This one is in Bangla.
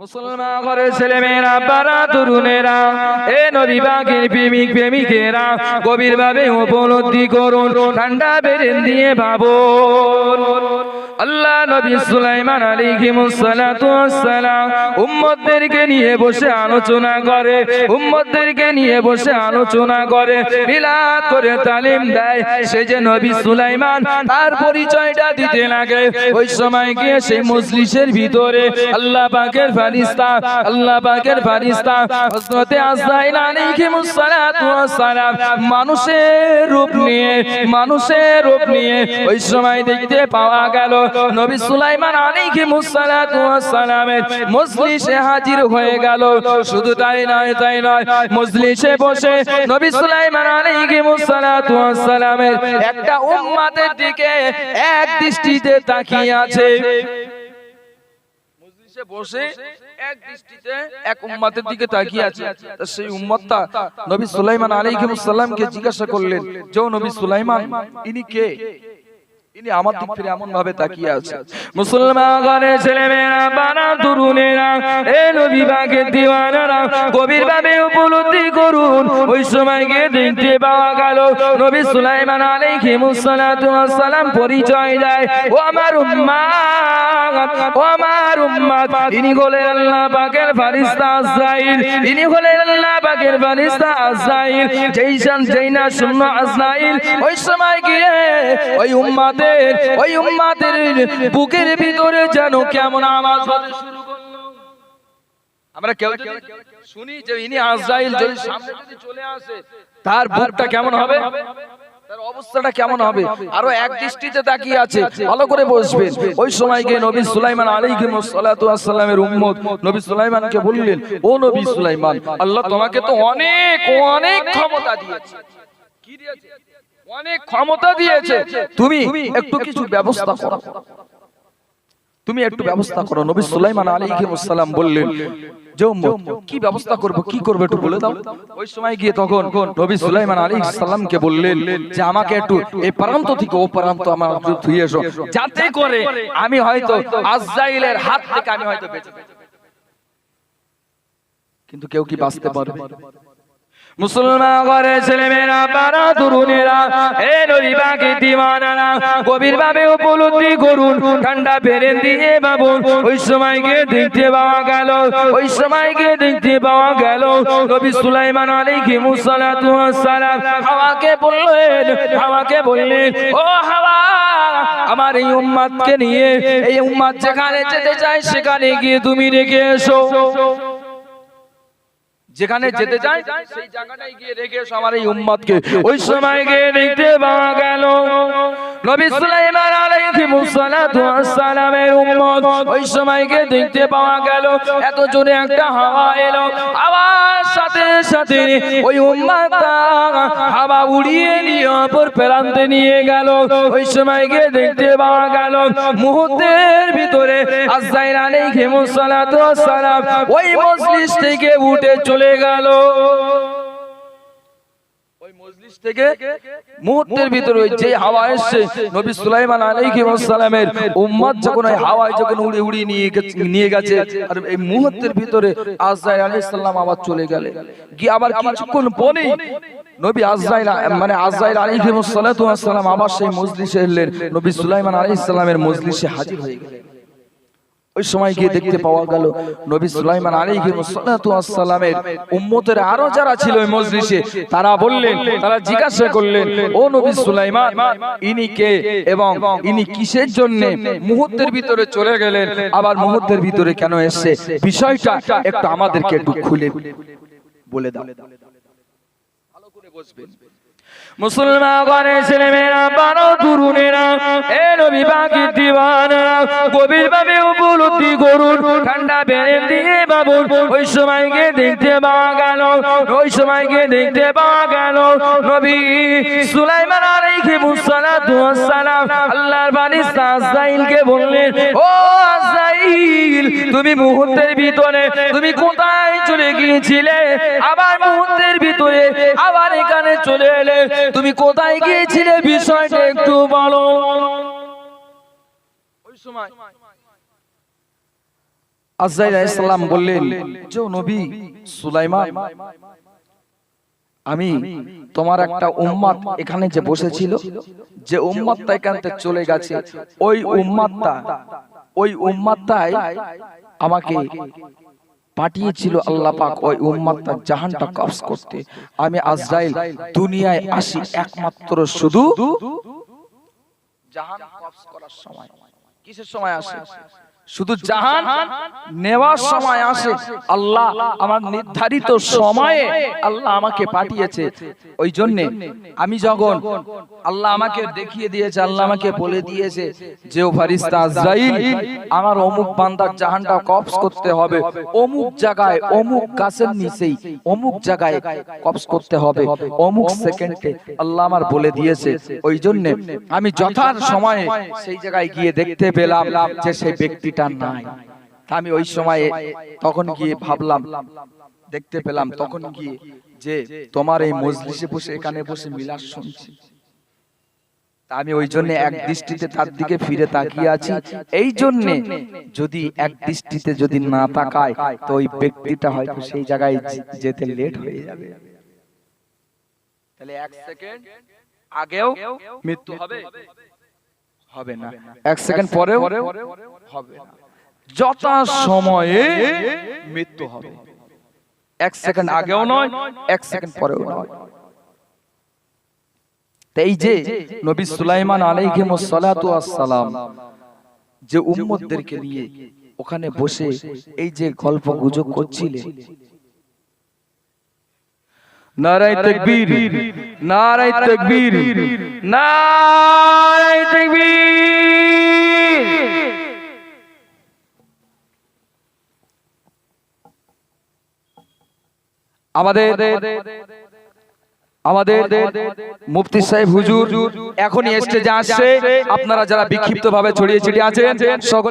মুসলমান ঘরের ছেলে মেয়েরা পাড়া তরুণেরা, এ নদী বাঘের প্রেমিক প্রেমিকেরা গভীর ভাবে উপলব্ধি করুন, ঠান্ডা বেরেন দিয়ে ভাবুন। আল্লাহ নবী সুলাইমান আলাইহিমুসসালাতু ওয়াসসালাম উম্মতদেরকে নিয়ে বসে আলোচনা করে, উম্মতদেরকে নিয়ে বসে আলোচনা করে, মিলাদ করে তালিম দেয়। সে যে নবী সুলাইমান, তার পরিচয়টা দিতে লাগে। ওই সময় গিয়ে সেই মজলিসের ভিতরে আল্লাহ পাকের ফারিস্তা, আল্লাহ পাকের ফারিস্তা, হযরতে আজরাইল আলাইহিমুস সালাতু ওয়াস সালাম মানুষের রূপ নিয়ে, মানুষের রূপ নিয়ে ওই সময় দেখতে পাওয়া গেল, নবী সুলাইমান আলাইহিমুস সালাতু ওয়াস সালামের মজলিসে হাজির হয়ে গেল। শুধু তাই নয় তাই নয়, মজলিসে বসে নবী সুলাইমান আলাইহিমুস সালাতু ওয়াস সালামের একটা উম্মতের দিকে এক দৃষ্টিতে তাকিয়ে আছে। মজলিসে বসে এক দৃষ্টিতে এক উম্মাতের দিকে তাকিয়ে আছে। তা সেই উম্মতটা নবী সুলাইমান আলাইহিস সালামকে জিজ্ঞাসা করলেন যে নবী সুলাইমান ইনি কে? ইনি আমার দিক ফিরে এমন ভাবে তাকিয়ে আছে। মুসলমান ঘরে ছেলে মেয়েরা বানা তরুণেরা এ নবী বাগের দিওয়ানারা গভীর ভাবে উপলব্ধি করুন। ওই সময় গিয়ে দেখতে পাওয়া গেল নবী সুলাইমান ওয়াস সালাম পরিচয় দেয়। ও আমার উম্মাত ও আমার উম্মাত ইনি হলেন আল্লাহ পাকের ফারিস্তা আজরাইল। ইনি হলেন আল্লাহ পাকের ফারিস্তা আজরাইল। যেই শান যেই না শূন্য আজরাইল। ওই সময় গিয়ে ওই উম্মাতের ওই উম্মাতের বুকের ভিতরে যেন কেমন আওয়াজ হতে শুরু করল। আমরা কেউ শুনি যে ইনি আজরাইল যদি সামনে যদি চলে আসে তার বুকটা কেমন হবে? তার অবস্থাটা কেমন হবে? আরও এক দৃষ্টিতে তাকিয়ে আছে ভালো করে বসবেন। ওই সময় গিয়ে নবী সুলাইমান আলাইহিস সালাতু ওয়াসসালামের উম্মত নবী সুলাইমানকে বললেন ও নবী সুলাইমান আল্লাহ তোমাকে তো অনেক অনেক ক্ষমতা দিয়েছে। কি দিয়েছে? অনেক ক্ষমতা দিয়েছে। তুমি একটু কিছু ব্যবস্থা করো। তুমি একটু ব্যবস্থা করো। নবী সুলাইমান আলাইহিস সালাম বললেন কি ব্যবস্থা করব, কি একটু বলে দাও। ওই সময় গিয়ে তখন নবী সুলাইমান বললেন যে, আমাকে একটু এই প্রান্ত থেকে ও প্রান্ত আমার ধুয়ে এসো। যাতে করে আমি হয়তো হাত থেকে আমি হয়তো বেঁচে কিন্তু কেউ কি বাঁচতে পারবে? মুসলমান ঘরে ছেলে মেয়েরা পাড়া তরুণেরা, এ নদী বাকি দিওয়ানারা গভীর ভাবে উপলব্ধি করুন, ঠান্ডা ফেরেন দিয়ে বাবুন ওই সময় গিয়ে দেখতে পাওয়া গেল, ওই সময় গিয়ে দেখতে পাওয়া গেল, নবী সুলাইমান আলাইহিস সালাতু ওয়াস সালাম হাওয়াকে বললেন হাওয়াকে বললেন, ও হাওয়া, আমার এই উম্মাদকে নিয়ে, এই উম্মাদ যেখানে যেতে চায়, সেখানে গিয়ে তুমি রেখে এসো। যেখানে যেতে চায় সেই জায়গাটায় গিয়ে রেখে এসো আমার এই উম্মতকে। ওই সময় গিয়ে দেখতে পাওয়া গেল। নবী সুলাইমান ওই সময় গিয়ে দেখতে পাওয়া গেল, এত একটা এলো। সাথে সাথে ওই উড়িয়ে নিয়ে প্রান্তে নিয়ে গেল। ওই সময় গিয়ে দেখতে পাওয়া গেল, মুহূর্তের ভিতরে সালাম ওই মজলিস থেকে উঠে চলে গেল। থেকে মুহূর্তের ভিতরে ওই যে হাওয়া এসছে, নবী সুলাইমান আলাইহিস সালামের উম্মত যখন ওই হাওয়ায় যখন উড়ে উড়িয়ে নিয়ে নিয়ে গেছে, আর এই মুহূর্তের ভিতরে আজরাইল আলাইহিস সালাম আবার চলে গেলেন গিয়ে আবার কিছুক্ষণ পরেই নবী আজরাইল মানে আজরাইল আলাইহিস সালাতু আবার সেই মজলিসে এলেন। নবী সুলাইমান আলাইহিস সালামের মজলিসে হাজির হয়ে গেলেন। ওই সময় গিয়ে দেখতে পাওয়া গেল নবী সুলাইমান আলাইহিসসালামের উম্মতের আরও যারা ছিল ওই মজলিসে তারা বললেন তারা জিজ্ঞাসা করলেন ও নবী সুলাইমান ইনি কে এবং ইনি কিসের জন্য মুহূর্তের ভিতরে চলে গেলেন আবার মুহূর্তের ভিতরে কেন এসেছে? বিষয়টা একটু আমাদেরকে একটু খুলে বলে দাও। ভালো করে বসবেন মুসলমান ঘরে ছেলে মেয়েরা বারো তরুণেরা, এ নবী বাকি দিওয়ানারা গভীর ভাবে উপলব্ধি করুন। ঠান্ডা বেড়ে দিয়ে বাবুন ওই সময় গিয়ে দেখতে পাওয়া গেল, ওই সময় গিয়ে দেখতে পাওয়া গেল। নবী সুলাইমান আলাইহিস সালাতু ওয়াস সালাম, আল্লাহর বারিস্তা আজরাইলকে বললেন, ও তুমি মুহূর্তের ভিতরে তুমি কোথায় চলে গিয়েছিলে? আবার মুহূর্তের ভিতরে আবার এখানে চলে এলে তুমি কোথায় গিয়েছিলে? বিষয়টা একটু বলো। ওই সময় আজরাইল বললেন যে নবী সুলাইমান আমি তোমার একটা উম্মাত এখানে যে বসেছিল যে উম্মাতটা এখান থেকে চলে গেছে ওই উম্মাতটা ওই উম্মাতাই আমাকে পাঠিয়েছিল আল্লাহ পাক ওই উম্মাতার জাহানটা কবজ করতে। আমি আজরাইল দুনিয়ায় আসি একমাত্র শুধু জাহান কবজ করার সময়। কিসের সময় আসে? শুধু জাহান নেওয়ার সময় আসে। আল্লাহ আমার নির্ধারিত সময়ে আল্লাহ আমাকে পাঠিয়েছে। ওই জন্য আমি যখন আল্লাহ আমাকে দেখিয়ে দিয়েছে আল্লাহ আমাকে বলে দিয়েছে। যে ও ফারিস্তা আজরাইল আমার অমুক বান্দার জাহানটা কবজ করতে হবে। অমুক জায়গায় অমুক গাছের নিচেই অমুক জায়গায় কবজ করতে হবে। অমুক সেকেন্ডে আল্লাহ আমার বলে দিয়েছে। ওই জন্য আমি যথার সময়ে সেই জায়গায় গিয়ে দেখতে পেলাম যে সেই ব্যক্তিটা নাই। আমি ওই সময়ে তখন গিয়ে ভাবলাম, দেখতে পেলাম তখন গিয়ে যে তোমার এই মজলিসে বসে, এখানে বসে মিলাদ শুনছি। আমি ওই জন্য এক দৃষ্টিতে তার দিকে ফিরে তাকিয়ে আছি। এই জন্য যদি এক দৃষ্টিতে যদি না তাকায়, তো ওই ব্যক্তিটা হয়তো সেই জায়গায় যেতে লেট হয়ে যাবে। তাহলে এক সেকেন্ড আগেও মৃত্যু হবে। হবে না। এক সেকেন্ড পরেও হবে না। যথা সময়ে মৃত্যু হবে। এক সেকেন্ড আগেও নয় এক সেকেন্ড পরেও নয়। এই যে নবী সুলাইমান আলাইহিস সালাতু আসসালাম যে উম্মতদেরকে নিয়ে ওখানে বসে এই যে গল্প গুজব করছিলেন। নারায় তাকবীর। নারায় তাকবীর। নারায় তাকবীর। আমাদের আমাদের মুফতি সাহেব হুজুর এখনই স্টেজে আসছে। আপনারা যারা বিক্ষিপ্ত ভাবে ছড়িয়ে ছিটিয়ে আছেন, সকল